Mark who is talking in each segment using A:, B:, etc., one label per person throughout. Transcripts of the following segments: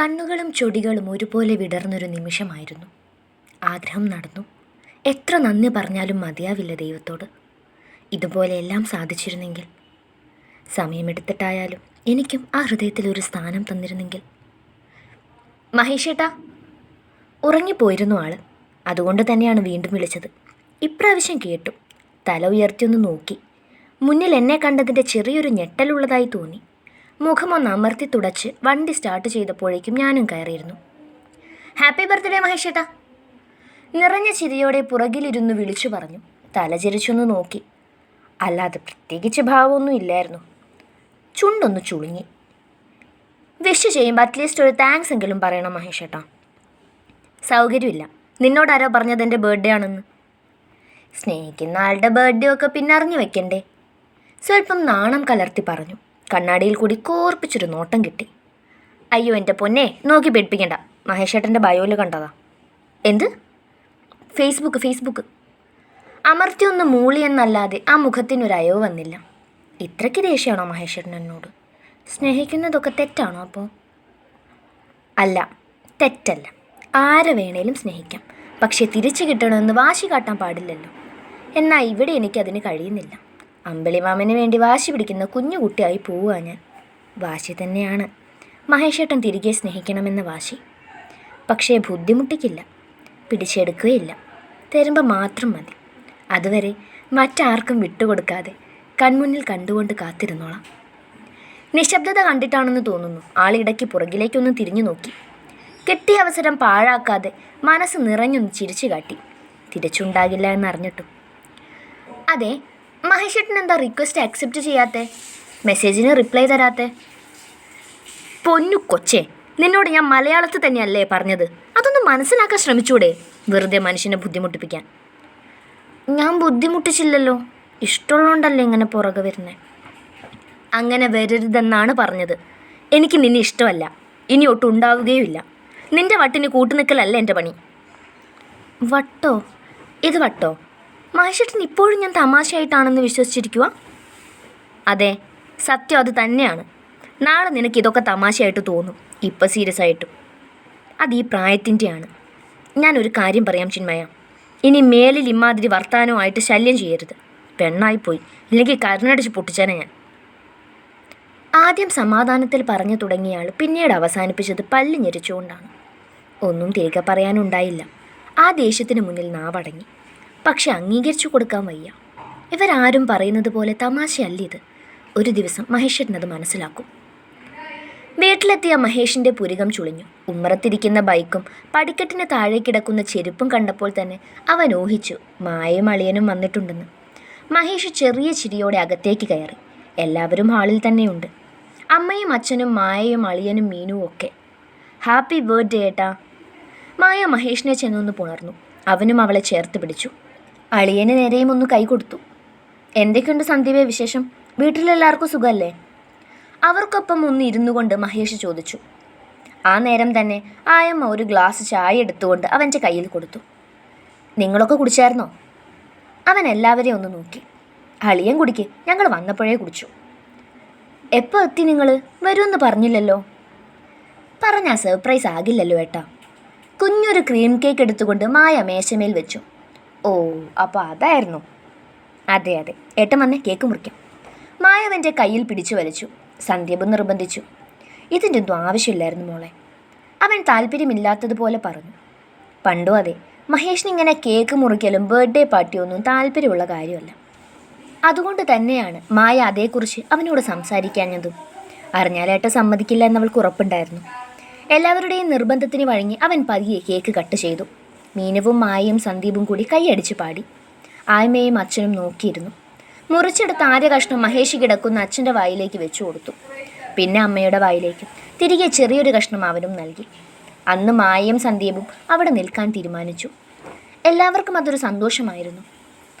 A: കണ്ണുകളും ചൊടികളും ഒരുപോലെ വിടർന്നൊരു നിമിഷമായിരുന്നു. ആഗ്രഹം നടന്നു. എത്ര നന്ദി പറഞ്ഞാലും മതിയാവില്ല ദൈവത്തോട്. ഇതുപോലെ എല്ലാം സാധിച്ചിരുന്നെങ്കിൽ. സമയമെടുത്തിട്ടായാലും എനിക്കും ആ ഹൃദയത്തിൽ ഒരു സ്ഥാനം തന്നിരുന്നെങ്കിൽ. മഹേഷേട്ടാ ഉറങ്ങിപ്പോയിരുന്നു ആൾ. അതുകൊണ്ട് തന്നെയാണ് വീണ്ടും വിളിച്ചത്. ഇപ്രാവശ്യം കേട്ടു. തല ഉയർത്തിയൊന്ന് നോക്കി. മുന്നിൽ എന്നെ കണ്ടതിന്റെ ചെറിയൊരു ഞെട്ടലുള്ളതായി തോന്നി. മുഖമൊന്ന് അമർത്തി തുടച്ച് വണ്ടി സ്റ്റാർട്ട് ചെയ്തപ്പോഴേക്കും ഞാനും കയറിയിരുന്നു. ഹാപ്പി ബർത്ത്ഡേ മഹേഷേട്ട. നിറഞ്ഞ ചിരിയോടെ പുറകിലിരുന്ന് വിളിച്ചു പറഞ്ഞു. തലചരിച്ചൊന്ന് നോക്കി. അല്ലാതെ പ്രത്യേകിച്ച് ഭാവമൊന്നും ഇല്ലായിരുന്നു. ചുണ്ടൊന്ന് ചുളുങ്ങി. വിഷ് ചെയ്യുമ്പോൾ അറ്റ്ലീസ്റ്റ് ഒരു താങ്ക്സ് എങ്കിലും പറയണം മഹേഷേട്ടാ. സൗകര്യമില്ല. നിന്നോടാരോ പറഞ്ഞത് എന്റെ ബർത്ത്ഡേ ആണെന്ന്? സ്നേഹിക്കുന്ന ആളുടെ ബർത്ത്ഡേ ഒക്കെ പിന്നെ അറിഞ്ഞു വെക്കണ്ടേ? സ്വല്പം നാണം കലർത്തി പറഞ്ഞു. കണ്ണാടിയിൽ കൂടി കോർപ്പിച്ചൊരു നോട്ടം കിട്ടി. അയ്യോ എന്റെ പൊന്നെ നോക്കി പേടിപ്പിക്കണ്ട. മഹേഷേട്ടന്റെ ബയോയിൽ കണ്ടതാ. എന്ത്? Facebook Facebook. അമർത്തി ഒന്ന് മൂളി എന്നല്ലാതെ ആ മുഖത്തിനൊരു അയവ് വന്നില്ല. ഇത്രയ്ക്ക് ദേഷ്യമാണോ മഹേഷേട്ടൻ എന്നോട്? സ്നേഹിക്കുന്നതൊക്കെ തെറ്റാണോ അപ്പോൾ അല്ല തെറ്റല്ല. ആരെ വേണേലും സ്നേഹിക്കാം. പക്ഷേ തിരിച്ചു കിട്ടണമെന്ന് വാശി കാട്ടാൻ പാടില്ലല്ലോ. എന്നാൽ ഇവിടെ എനിക്കതിന് കഴിയുന്നില്ല. അമ്പിളിമാമന് വേണ്ടി വാശി പിടിക്കുന്ന കുഞ്ഞു കുട്ടിയായി പോവുക ഞാൻ. വാശി തന്നെയാണ്. മഹേഷേട്ടൻ തിരികെ സ്നേഹിക്കണമെന്ന വാശി. പക്ഷേ ബുദ്ധിമുട്ടിക്കില്ല. പിടിച്ചെടുക്കുകയില്ല. തരുമ്പോൾ മാത്രം മതി. അതുവരെ മറ്റാർക്കും വിട്ടുകൊടുക്കാതെ കൺമുന്നിൽ കണ്ടുകൊണ്ട് കാത്തിരുന്നോളാം. നിശബ്ദത കണ്ടിട്ടാണെന്ന് തോന്നുന്നു ആളിടയ്ക്ക് പുറകിലേക്കൊന്ന് തിരിഞ്ഞു നോക്കി. കിട്ടിയ അവസരം പാഴാക്കാതെ മനസ്സ് നിറഞ്ഞൊന്ന് ചിരിച്ചു കാട്ടി. തിരിച്ചുണ്ടാകില്ല എന്നറിഞ്ഞിട്ടും. അതെ മഹേഷേട്ടൻ എന്താ റിക്വസ്റ്റ് അക്സെപ്റ്റ് ചെയ്യാത്തെ മെസ്സേജിന് റിപ്ലൈ തരാത്തെ? പൊന്നു കൊച്ചേ നിന്നോട് ഞാൻ മലയാളത്തിൽ തന്നെയല്ലേ പറഞ്ഞത്? അതൊന്ന് മനസ്സിലാക്കാൻ ശ്രമിച്ചൂടെ? വെറുതെ മനുഷ്യനെ ബുദ്ധിമുട്ടിപ്പിക്കാൻ. ഞാൻ ബുദ്ധിമുട്ടിച്ചില്ലല്ലോ. ഇഷ്ടമുള്ളതുകൊണ്ടല്ലേ ഇങ്ങനെ പുറകെ വരുന്നത് അങ്ങനെ വരരുതെന്നാണ് പറഞ്ഞത്. എനിക്ക് നിന്നെ ഇഷ്ടമല്ല. ഇനി ഒട്ടും ഉണ്ടാവുകയുമില്ല. നിന്റെ വട്ടിന് കൂട്ടുനിൽക്കലല്ല എന്റെ പണി. വട്ടോ? ഇത് വട്ടോ? മഹേഷേട്ടൻ ഇപ്പോഴും ഞാൻ തമാശയായിട്ടാണെന്ന് വിശ്വസിച്ചിരിക്കുക അതെ സത്യം അത് തന്നെയാണ്. നാളെ നിനക്ക് ഇതൊക്കെ തമാശയായിട്ട് തോന്നും. ഇപ്പം സീരിയസ് ആയിട്ടും. അത് ഈ പ്രായത്തിന്റെയാണ് ഞാനൊരു കാര്യം പറയാം ചിന്മയ. ഇനി മേലിൽ ഇമാതിരി വർത്താനവുമായിട്ട് ശല്യം ചെയ്യരുത്. പെണ്ണായിപ്പോയി. ഇല്ലെങ്കിൽ കരുണടിച്ച് പൊട്ടിച്ചാനെ ഞാൻ. ആദ്യം സമാധാനത്തിൽ പറഞ്ഞു തുടങ്ങിയയാൾ പിന്നീട് അവസാനിപ്പിച്ചത് പല്ല് ഞെരിച്ചുകൊണ്ടാണ്. ഒന്നും തിരികെ പറയാനുണ്ടായില്ല. ആ ദേഷ്യത്തിന് മുന്നിൽ നാവടങ്ങി. പക്ഷെ അംഗീകരിച്ചു കൊടുക്കാൻ വയ്യ. ഇവരാരും പറയുന്നത് പോലെ തമാശയല്ല ഇത്. ഒരു ദിവസം മഹേഷേട്ടനത് മനസ്സിലാക്കും. വീട്ടിലെത്തിയ മഹേഷിന്റെ പുരികം ചുളിഞ്ഞു. ഉമ്മറത്തിരിക്കുന്ന ബൈക്കും പടിക്കെട്ടിന് താഴെ കിടക്കുന്ന ചെരുപ്പും കണ്ടപ്പോൾ തന്നെ അവൻ ഊഹിച്ചു മായയും അളിയനും വന്നിട്ടുണ്ടെന്ന്. മഹേഷ് ചെറിയ ചിരിയോടെ അകത്തേക്ക് കയറി. എല്ലാവരും ഹാളിൽ തന്നെയുണ്ട്. അമ്മയും അച്ഛനും മായയും അളിയനും മീനുവും ഒക്കെ. ഹാപ്പി ബർത്ത്ഡേ ഏട്ടാ. മായ മഹേഷിനെ ചെന്നൊന്ന് പുണർന്നു. അവനും അവളെ ചേർത്ത് പിടിച്ചു. അളിയന് നേരെയും ഒന്ന് കൈ കൊടുത്തു. എന്തൊക്കെയുണ്ട് സന്ദീപേ വിശേഷം? വീട്ടിലെല്ലാവർക്കും സുഖമല്ലേ അവർക്കൊപ്പം ഒന്ന് ഇരുന്നു കൊണ്ട് മഹേഷ് ചോദിച്ചു. ആ നേരം തന്നെ ആയമ്മ ഒരു ഗ്ലാസ് ചായ എടുത്തുകൊണ്ട് അവന്റെ കയ്യിൽ കൊടുത്തു. നിങ്ങളൊക്കെ കുടിച്ചായിരുന്നോ? അവൻ എല്ലാവരെയും ഒന്ന് നോക്കി. അളിയൻ കുടിക്ക് ഞങ്ങൾ വന്നപ്പോഴേ കുടിച്ചു. എപ്പോൾ എത്തി നിങ്ങൾ വരുമെന്ന് പറഞ്ഞില്ലല്ലോ? പറഞ്ഞാൽ സർപ്രൈസ് ആകില്ലല്ലോ ഏട്ടാ. കുഞ്ഞൊരു ക്രീം കേക്ക് എടുത്തുകൊണ്ട് മായ മേശമേൽ വെച്ചു. ഓ അപ്പോൾ അതായിരുന്നു. അതെ അതെ. ഏട്ടൻ വന്ന് കേക്ക് മുറിക്കാം. മായവന്റെ കയ്യിൽ പിടിച്ചു വലിച്ചു. സന്ദീപ് നിർബന്ധിച്ചു. ഇതിന്റെ ഒന്നും ആവശ്യമില്ലായിരുന്നു മോളെ. അവൻ താല്പര്യമില്ലാത്തതുപോലെ പറഞ്ഞു. പണ്ടും അതെ. മഹേഷിന് ഇങ്ങനെ കേക്ക് മുറിക്കലും ബർത്ത്ഡേ പാർട്ടിയൊന്നും താല്പര്യമുള്ള കാര്യമല്ല. അതുകൊണ്ട് തന്നെയാണ് മായ അതേക്കുറിച്ച് അവനോട് സംസാരിക്കാഞ്ഞതും. അറിഞ്ഞാലേട്ട സമ്മതിക്കില്ല എന്നവൾക്ക് ഉറപ്പുണ്ടായിരുന്നു. എല്ലാവരുടെയും നിർബന്ധത്തിന് വഴങ്ങി അവൻ പതിയെ കേക്ക് കട്ട് ചെയ്തു. മീനവും മായയും സന്ദീപും കൂടി കൈയടിച്ചു പാടി. ആയ്മയും അച്ഛനും നോക്കിയിരുന്നു. മുറിച്ചെടുത്ത ആദ്യ കഷ്ണം മഹേഷ് കിടക്കുന്ന അച്ഛന്റെ വായിലേക്ക് വെച്ചു കൊടുത്തു. പിന്നെ അമ്മയുടെ വായിലേക്ക്. തിരികെ ചെറിയൊരു കഷ്ണം അവനും നൽകി. അന്ന് മായയും സന്ദീപും അവിടെ നിൽക്കാൻ തീരുമാനിച്ചു. എല്ലാവർക്കും അതൊരു സന്തോഷമായിരുന്നു.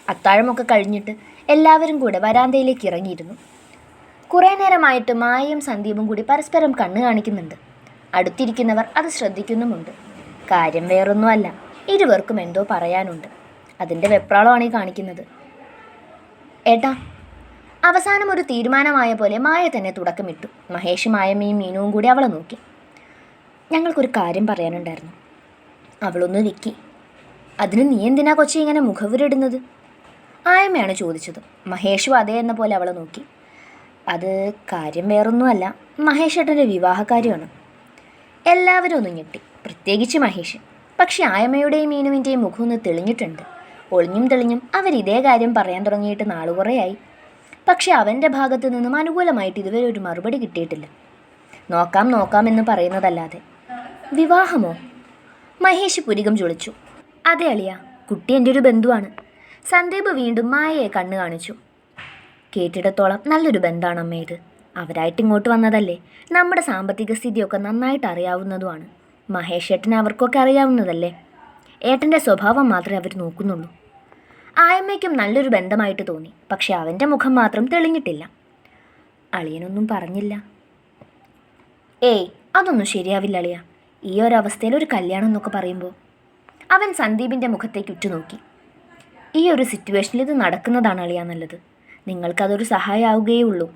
A: അത്താഴമൊക്കെ കഴിഞ്ഞിട്ട് എല്ലാവരും കൂടെ വരാന്തയിലേക്ക് ഇറങ്ങിയിരുന്നു. കുറേ നേരമായിട്ട് മായയും സന്ദീപും കൂടി പരസ്പരം കണ്ണു കാണിക്കുന്നുണ്ട്. അടുത്തിരിക്കുന്നവർ അത് ശ്രദ്ധിക്കുന്നുമുണ്ട്. കാര്യം വേറൊന്നുമല്ല. ഇരുവർക്കും എന്തോ പറയാനുണ്ട്. അതിന്റെ വെപ്രാളമാണ് ഈ കാണിക്കുന്നത്. ഏട്ടാ അവസാനം ഒരു തീരുമാനമായ പോലെ മായ തന്നെ തുടക്കമിട്ടു. മഹേഷ് മായമ്മയും മീനുവും കൂടി അവളെ നോക്കി. ഞങ്ങൾക്കൊരു കാര്യം പറയാനുണ്ടായിരുന്നു. അവളൊന്ന് വിക്കി. അതിന് നീ എന്തിനാ കൊച്ചി ഇങ്ങനെ മുഖവുരിടുന്നത്? ആയമ്മയാണ് ചോദിച്ചത്. മഹേഷും അതേ എന്ന പോലെ അവളെ നോക്കി. അത് കാര്യം വേറൊന്നുമല്ല. മഹേഷ് ഏട്ടന്റെ വിവാഹകാര്യമാണ്. എല്ലാവരും ഒന്ന് ഞെട്ടി. പ്രത്യേകിച്ച് മഹേഷ്. പക്ഷെ ആയമ്മയുടെയും മീനുവിന്റെയും മുഖമൊന്ന് തെളിഞ്ഞിട്ടുണ്ട്. ഒളിഞ്ഞും തെളിഞ്ഞും അവർ ഇതേ കാര്യം പറയാൻ തുടങ്ങിയിട്ട് നാളുകുറയായി പക്ഷെ അവന്റെ ഭാഗത്തു നിന്നും അനുകൂലമായിട്ട് ഇതുവരെ ഒരു മറുപടി കിട്ടിയിട്ടില്ല. നോക്കാം നോക്കാം എന്ന് പറയുന്നതല്ലാതെ. വിവാഹമോ? മഹേഷ് പുരികം ചൊളിച്ചു. അതെ അളിയ കുട്ടി എന്റെ ഒരു ബന്ധുവാണ്. സന്ദീപ് വീണ്ടും മായയെ കണ്ണു കാണിച്ചു. കേട്ടിടത്തോളം നല്ലൊരു ബന്ധമാണ് അമ്മ ഇത്. അവരായിട്ട് ഇങ്ങോട്ട് വന്നതല്ലേ. നമ്മുടെ സാമ്പത്തിക സ്ഥിതിയൊക്കെ നന്നായിട്ട് അറിയാവുന്നതുമാണ്. മഹേഷ് ഏട്ടന് അവർക്കൊക്കെ അറിയാവുന്നതല്ലേ? ഏട്ടന്റെ സ്വഭാവം മാത്രമേ അവർ നോക്കുന്നുള്ളൂ. ആയമ്മയ്ക്കും നല്ലൊരു ബന്ധമായിട്ട് തോന്നി. പക്ഷെ അവന്റെ മുഖം മാത്രം തെളിഞ്ഞിട്ടില്ല. അളിയനൊന്നും പറഞ്ഞില്ല. ഏയ് അതൊന്നും ശരിയാവില്ല അളിയ. ഈ ഒരവസ്ഥയിൽ ഒരു കല്യാണം എന്നൊക്കെ പറയുമ്പോൾ അവൻ സന്ദീപിന്റെ മുഖത്തേക്ക് ഉറ്റുനോക്കി. ഈ ഒരു സിറ്റുവേഷനിൽ ഇത് നടക്കുന്നതാണ് അളിയ നല്ലത്. നിങ്ങൾക്കതൊരു സഹായമാവുകയേ ഉള്ളൂ.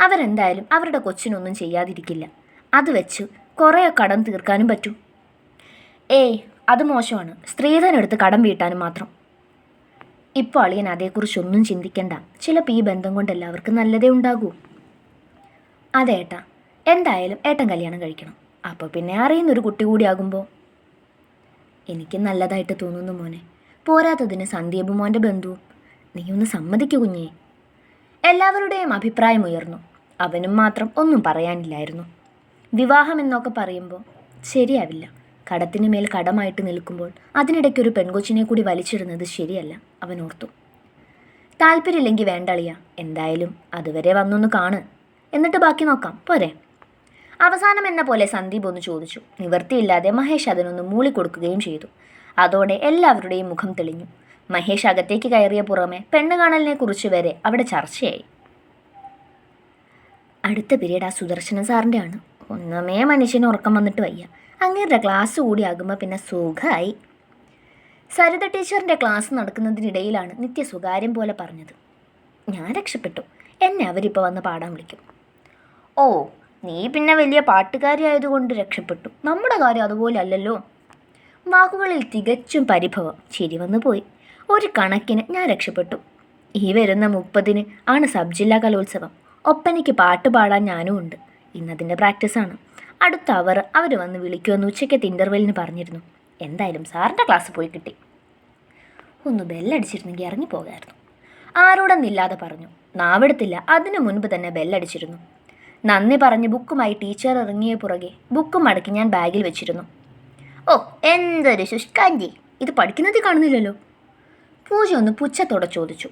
A: അവരെന്തായാലും അവരുടെ കൊച്ചിനൊന്നും ചെയ്യാതിരിക്കില്ല. അത് വെച്ച് കുറേ കടം തീർക്കാനും പറ്റൂ. ഏയ് അത് മോശമാണ്. സ്ത്രീധനെടുത്ത് കടം വീട്ടാനും മാത്രം. ഇപ്പോൾ അളിയൻ അതേക്കുറിച്ചൊന്നും ചിന്തിക്കണ്ട. ചിലപ്പോൾ ഈ ബന്ധം കൊണ്ട് എല്ലാവർക്കും നല്ലതേ ഉണ്ടാകൂ. അതെ ഏട്ടാ. എന്തായാലും ഏട്ടൻ കല്യാണം കഴിക്കണം. അപ്പോൾ പിന്നെ അറിയുന്നൊരു കുട്ടി കൂടിയാകുമ്പോൾ എനിക്ക് നല്ലതായിട്ട് തോന്നുന്നു മോനെ. പോരാത്തതിന് സന്ദീപ് മോന്റെ ബന്ധുവും. നീ ഒന്ന് സമ്മതിക്കു കുഞ്ഞേ. എല്ലാവരുടെയും അഭിപ്രായം ഉയർന്നു. അവനും മാത്രം ഒന്നും പറയാനില്ലായിരുന്നു. വിവാഹം എന്നൊക്കെ പറയുമ്പോൾ ശരിയാവില്ല. കടത്തിന് മേൽ കടമായിട്ട് നിൽക്കുമ്പോൾ അതിനിടയ്ക്ക് ഒരു പെൺകൊച്ചിനെ കൂടി വലിച്ചിടുന്നത് ശരിയല്ല അവൻ ഓർത്തു. താല്പര്യമില്ലെങ്കിൽ വേണ്ടളിയ എന്തായാലും അതുവരെ വന്നൊന്ന് കാണ്. എന്നിട്ട് ബാക്കി നോക്കാം പോരെ. അവസാനം എന്ന പോലെ സന്ദീപ് ഒന്ന് ചോദിച്ചു. നിവൃത്തിയില്ലാതെ മഹേഷ് അതിനൊന്ന് മൂളിക്കൊടുക്കുകയും ചെയ്തു. അതോടെ എല്ലാവരുടെയും മുഖം തെളിഞ്ഞു. മഹേഷ് അകത്തേക്ക് കയറിയ പുറമെ പെണ്ണ് കാണലിനെ കുറിച്ച് വരെ അവിടെ ചർച്ചയായി. അടുത്ത പീരീഡ് ആ സുദർശന സാറിന്റെ ആണ്. ഒന്നമേ മനുഷ്യന് ഉറക്കം വന്നിട്ട് വയ്യ. അങ്ങേരുടെ ക്ലാസ് കൂടി ആകുമ്പോൾ പിന്നെ സുഖമായി സരിത ടീച്ചറിന്റെ ക്ലാസ് നടക്കുന്നതിനിടയിലാണ് നിത്യ സ്വകാര്യം പോലെ പറഞ്ഞത്. ഞാൻ രക്ഷപ്പെട്ടു. എന്നെ അവരിപ്പോൾ വന്ന് പാടാൻ വിളിക്കും. ഓ നീ പിന്നെ വലിയ പാട്ടുകാരിയായതുകൊണ്ട് രക്ഷപ്പെട്ടു. നമ്മുടെ കാര്യം അതുപോലെ അല്ലല്ലോ. വാക്കുകളിൽ തികച്ചും പരിഭവം. ശരി വന്നു പോയി. ഒരു കണക്കിന് ഞാൻ രക്ഷപ്പെട്ടു. ഈ വരുന്ന മുപ്പതിന് ആണ് സബ്ജില്ലാ കലോത്സവം. ഒപ്പനയ്ക്ക് പാട്ട് പാടാൻ ഞാനും ഉണ്ട്. ഇന്നതിന്റെ പ്രാക്ടീസാണ്. അടുത്ത അവർ അവർ വന്ന് വിളിക്കുമെന്ന് ഉച്ചയ്ക്കത്തെ ഇന്റർവെല്ലിന് പറഞ്ഞിരുന്നു. എന്തായാലും സാറിന്റെ ക്ലാസ് പോയി കിട്ടി. ഒന്ന് ബെല്ലടിച്ചിരുന്നെങ്കിൽ ഇറങ്ങി പോകായിരുന്നു ആരോടെന്നില്ലാതെ പറഞ്ഞു. നാവെടുത്തില്ല അതിനു മുൻപ് തന്നെ ബെല്ലടിച്ചിരുന്നു. നന്ദി പറഞ്ഞ് ബുക്കുമായി ടീച്ചർ ഇറങ്ങിയ പുറകെ ബുക്കും മടക്കി ഞാൻ ബാഗിൽ വെച്ചിരുന്നു. ഓ എന്തൊരു ശുഷ്കാന്തി ഇത് പഠിക്കുന്നത് കാണുന്നില്ലല്ലോ. പൂജ ഒന്ന് പുച്ഛത്തോടെ ചോദിച്ചു.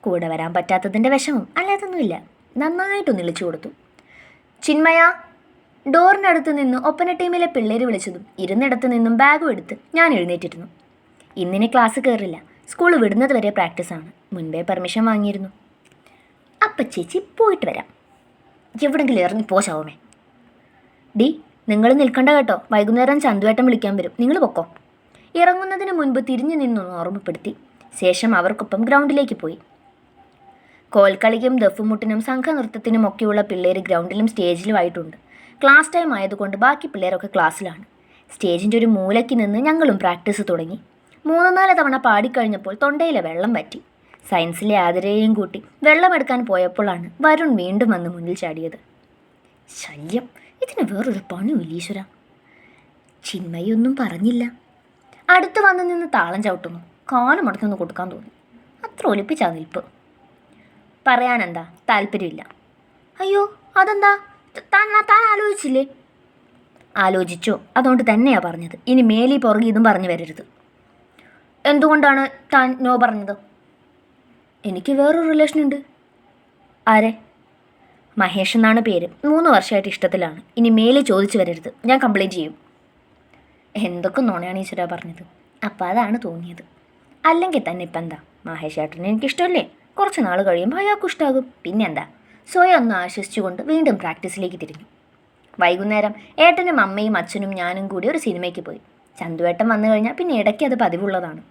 A: കൂടെ വരാൻ പറ്റാത്തതിന്റെ വിഷമം അല്ലാതൊന്നുമില്ല. നന്നായിട്ടൊന്ന് ഇളിച്ചു കൊടുത്തു. ചിന്മയ. ഡോറിനടുത്ത് നിന്ന് ഒപ്പന ടീമിലെ പിള്ളേർ വിളിച്ചതും ഇരുന്നിടത്ത് നിന്നും ബാഗും എടുത്ത് ഞാൻ എഴുന്നേറ്റിരുന്നു. ഇന്നിനി ക്ലാസ് കയറില്ല സ്കൂൾ വിടുന്നത് വരെ പ്രാക്ടീസാണ് മുൻപേ പെർമിഷൻ വാങ്ങിയിരുന്നു. അപ്പ ചേച്ചി പോയിട്ട് വരാം. എവിടെങ്കിലും ഇറങ്ങി പോശാവുമേ ശവമേ ഡി നിങ്ങൾ നിൽക്കണ്ട കേട്ടോ. വൈകുന്നേരം ചന്തുവേട്ടം വിളിക്കാൻ വരും. നിങ്ങൾ പൊക്കോ. ഇറങ്ങുന്നതിന് മുൻപ് തിരിഞ്ഞു നിന്നൊന്ന് ഓർമ്മപ്പെടുത്തി. ശേഷം അവർക്കൊപ്പം ഗ്രൗണ്ടിലേക്ക് പോയി. കോൽക്കളിക്കും ദഫുമുട്ടിനും സംഘനൃത്തത്തിനും ഒക്കെയുള്ള പിള്ളേർ ഗ്രൗണ്ടിലും സ്റ്റേജിലുമായിട്ടുണ്ട് ക്ലാസ് ടൈം ആയതുകൊണ്ട് ബാക്കി പിള്ളേരൊക്കെ ക്ലാസ്സിലാണ്. സ്റ്റേജിന്റെ ഒരു മൂലയ്ക്ക് നിന്ന് ഞങ്ങളും പ്രാക്ടീസ് തുടങ്ങി. മൂന്ന് നാല് തവണ പാടിക്കഴിഞ്ഞപ്പോൾ തൊണ്ടയിലെ വെള്ളം പറ്റി സയൻസിലെ ആതിരയെയും കൂട്ടി വെള്ളമെടുക്കാൻ പോയപ്പോഴാണ് വരുൺ വീണ്ടും വന്ന് മുന്നിൽ ചാടിയത്. ശല്യം ഇതിന് വേറൊരു പണിയും ഈശ്വര. ചിന്മയൊന്നും പറഞ്ഞില്ല. അടുത്ത് വന്ന് നിന്ന് താളം ചവിട്ടുന്നു. കാലം മടത്തൊന്ന് കൊടുക്കാൻ തോന്നി. അത്ര ഒലിപ്പിച്ചാ നിൽപ്പ്. പറയാനെന്താ? താല്പര്യമില്ല. അയ്യോ അതെന്താ? താൻ താൻ ആലോചിച്ചില്ലേ? ആലോചിച്ചു. അതുകൊണ്ട് തന്നെയാ പറഞ്ഞത്. ഇനി മേലി പുറകെ ഇതും പറഞ്ഞു വരരുത്. എന്തുകൊണ്ടാണ് താൻ നോ പറഞ്ഞത്? എനിക്ക് വേറൊരു റിലേഷൻ ഉണ്ട് ആരെ? മഹേഷ് എന്നാണ് പേര്. മൂന്ന് വർഷമായിട്ട് ഇഷ്ടത്തിലാണ്. ഇനി മേലെ ചോദിച്ചു വരരുത്. ഞാൻ കംപ്ലൈന്റ് ചെയ്യും. എന്തൊക്കെ നുണയാണ് ഈശ്വര പറഞ്ഞത്? അപ്പം അതാണ് തോന്നിയത്. അല്ലെങ്കിൽ തന്നെ ഇപ്പം എന്താ? മഹേഷ് ഏട്ടനെ എനിക്കിഷ്ടമല്ലേ? കുറച്ച് നാൾ കഴിയുമ്പോൾ അയാൾക്കും ഇഷ്ടമാകും പിന്നെന്താ? സ്വയം ഒന്ന് ആശ്വസിച്ചുകൊണ്ട് വീണ്ടും പ്രാക്ടീസിലേക്ക് തിരിഞ്ഞു. വൈകുന്നേരം ഏട്ടനും അമ്മയും അച്ഛനും ഞാനും കൂടി ഒരു സിനിമയ്ക്ക് പോയി. ചന്തുവേട്ടൻ വന്നു കഴിഞ്ഞാൽ പിന്നെ ഇടയ്ക്ക് അത് പതിവുള്ളതാണ്.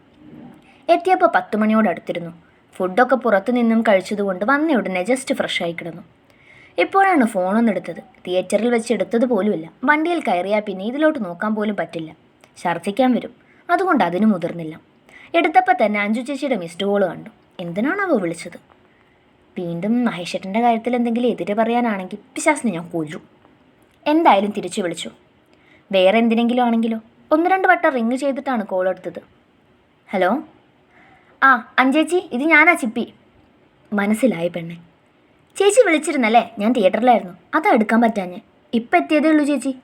A: എത്തിയപ്പോൾ പത്ത് മണിയോട് അടുത്തിരുന്നു. ഫുഡൊക്കെ പുറത്തു നിന്നും കഴിച്ചതുകൊണ്ട് വന്ന ഉടനെ ജസ്റ്റ് ഫ്രഷായി കിടന്നു. ഇപ്പോഴാണ് ഫോണൊന്നെടുത്തത് തിയേറ്ററിൽ വെച്ച് എടുത്തത് പോലുമില്ല. വണ്ടിയിൽ കയറിയാൽ പിന്നെ ഇതിലോട്ട് നോക്കാൻ പോലും പറ്റില്ല. ഛർദ്ദിക്കാൻ വരും. അതുകൊണ്ട് അതിന് മുതിർന്നില്ല. എടുത്തപ്പോൾ തന്നെ അഞ്ചു ചേച്ചിയുടെ മിസ്ഡ് കോൾ കണ്ടു. എന്തിനാണ് അവ വിളിച്ചത്? വീണ്ടും മഹേഷേട്ടന്റെ കാര്യത്തിൽ എന്തെങ്കിലും എതിരെ പറയാനാണെങ്കിൽ പിശാസിനെ ഞാൻ കൊല്ലും. എന്തായാലും തിരിച്ചു വിളിച്ചു. വേറെ എന്തിനെങ്കിലും ആണെങ്കിലോ? ഒന്ന് രണ്ട് വട്ടം റിങ് ചെയ്തിട്ടാണ് കോൾ എടുത്തത്. ഹലോ? ആ അഞ്ചേച്ചി ഇത് ഞാനാ ചിപ്പി. മനസ്സിലായി പെണ്ണെ. ചേച്ചി വിളിച്ചിരുന്നല്ലേ? ഞാൻ തിയേറ്ററിലായിരുന്നു. അതാ എടുക്കാൻ പറ്റാഞ്ഞ്. ഇപ്പം എത്തിയതേ ഉള്ളൂ ചേച്ചി.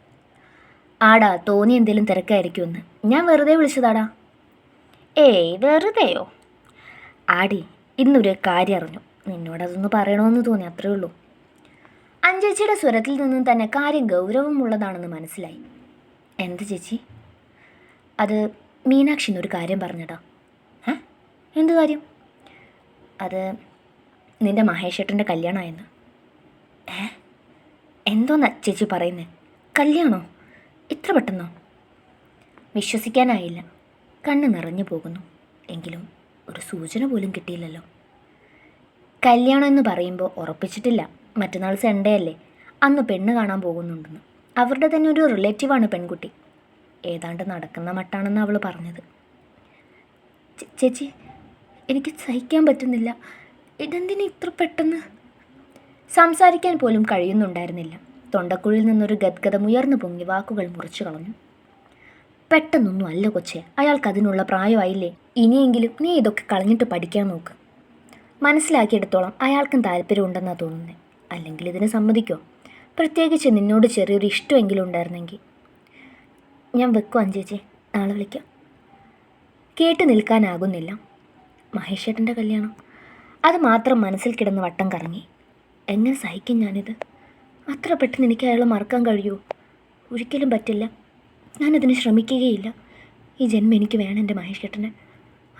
A: ആടാ തോന്നി എന്തെങ്കിലും തിരക്കായിരിക്കുമെന്ന്. ഞാൻ വെറുതെ വിളിച്ചതാടാ. ഏയ് വെറുതെയോ? ആടി ഇന്നൊരു കാര്യം അറിഞ്ഞു നിന്നോടതൊന്ന് പറയണമെന്ന് തോന്നി അത്രേ ഉള്ളൂ. അഞ്ചേച്ചിയുടെ സ്വരത്തിൽ നിന്നും തന്നെ കാര്യം ഗൗരവമുള്ളതാണെന്ന് മനസ്സിലായി. എന്ത് ചേച്ചി? അത് മീനാക്ഷി എന്നൊരു കാര്യം പറഞ്ഞടാ എന്ത് കാര്യം? അത് നിന്റെ മഹേഷേട്ടന്റെ കല്യാണമായെന്ന് ഏ? എന്തോന്നാ ചേച്ചി പറയുന്നേ? കല്യാണോ? ഇത്ര പെട്ടെന്നോ? വിശ്വസിക്കാനായില്ല. കണ്ണ് നിറഞ്ഞു പോകുന്നു. എങ്കിലും ഒരു സൂചന പോലും കിട്ടിയില്ലല്ലോ. കല്യാണം എന്ന് പറയുമ്പോൾ ഉറപ്പിച്ചിട്ടില്ല. മറ്റന്നാൾ സൺഡേ അന്ന് പെണ്ണ് കാണാൻ പോകുന്നുണ്ടെന്ന്. അവരുടെ തന്നെ ഒരു റിലേറ്റീവാണ് പെൺകുട്ടി. ഏതാണ്ട് നടക്കുന്ന മട്ടാണെന്ന് അവൾ പറഞ്ഞത്. ചേച്ചി എനിക്ക് സഹിക്കാൻ പറ്റുന്നില്ല. ഇതെന്തിന് ഇത്ര പെട്ടെന്ന്? സംസാരിക്കാൻ പോലും കഴിയുന്നുണ്ടായിരുന്നില്ല. തൊണ്ടക്കുഴിയിൽ നിന്നൊരു ഗദ്ഗതം ഉയർന്നു പൊങ്ങി വാക്കുകൾ മുറിച്ചു കളഞ്ഞു. പെട്ടെന്നൊന്നും അല്ല കൊച്ചേ. അയാൾക്ക് അതിനുള്ള പ്രായമായില്ലേ? ഇനിയെങ്കിലും നീ ഇതൊക്കെ കളഞ്ഞിട്ട് പഠിക്കാൻ നോക്ക്. മനസ്സിലാക്കിയെടുത്തോളം അയാൾക്കും താല്പര്യമുണ്ടെന്നാണ് തോന്നുന്നത് അല്ലെങ്കിൽ ഇതിനെ സമ്മതിക്കോ? പ്രത്യേകിച്ച് നിന്നോട് ചെറിയൊരു ഇഷ്ടമെങ്കിലും ഉണ്ടായിരുന്നെങ്കിൽ. ഞാൻ വെക്കും അഞ്ചേച്ചി? നാളെ വിളിക്കാം. കേട്ട് നിൽക്കാനാകുന്നില്ല. മഹേഷേട്ടന്റെ കല്യാണം. അത് മാത്രം മനസ്സിൽ കിടന്ന് വട്ടം കറങ്ങി. എങ്ങനെ സഹിക്കും ഞാനിത്? അത്ര പെട്ടെന്ന് എനിക്ക് അയാളെ മറക്കാൻ കഴിയുമോ? ഒരിക്കലും പറ്റില്ല. ഞാനതിന് ശ്രമിക്കുകയില്ല. ഈ ജന്മം എനിക്ക് വേണം എന്റെ മഹേഷേട്ടനെ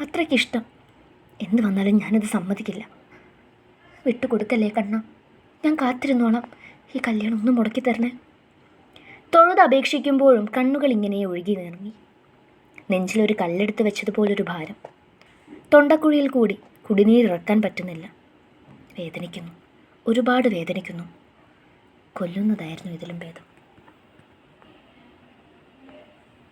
A: അത്രയ്ക്ക് ഇഷ്ടം. എന്ത് വന്നാലും ഞാനത് സമ്മതിക്കില്ല. വിട്ടുകൊടുക്കല്ലേ കണ്ണ? ഞാൻ കാത്തിരുന്നോണം. ഈ കല്യാണം ഒന്ന് മുടക്കി തരണേ. തൊഴുത് അപേക്ഷിക്കുമ്പോഴും കണ്ണുകൾ ഇങ്ങനെ ഒഴുകി നിറങ്ങി നെഞ്ചിലൊരു കല്ലെടുത്ത് വെച്ചതുപോലൊരു ഭാരം. തൊണ്ടക്കുഴിയിൽ കൂടി കുടിനീരിറക്കാൻ പറ്റുന്നില്ല. വേദനിക്കുന്നു. ഒരുപാട് വേദനിക്കുന്നു. കൊല്ലുന്നതായിരുന്നു ഇതിലും ഭേദം.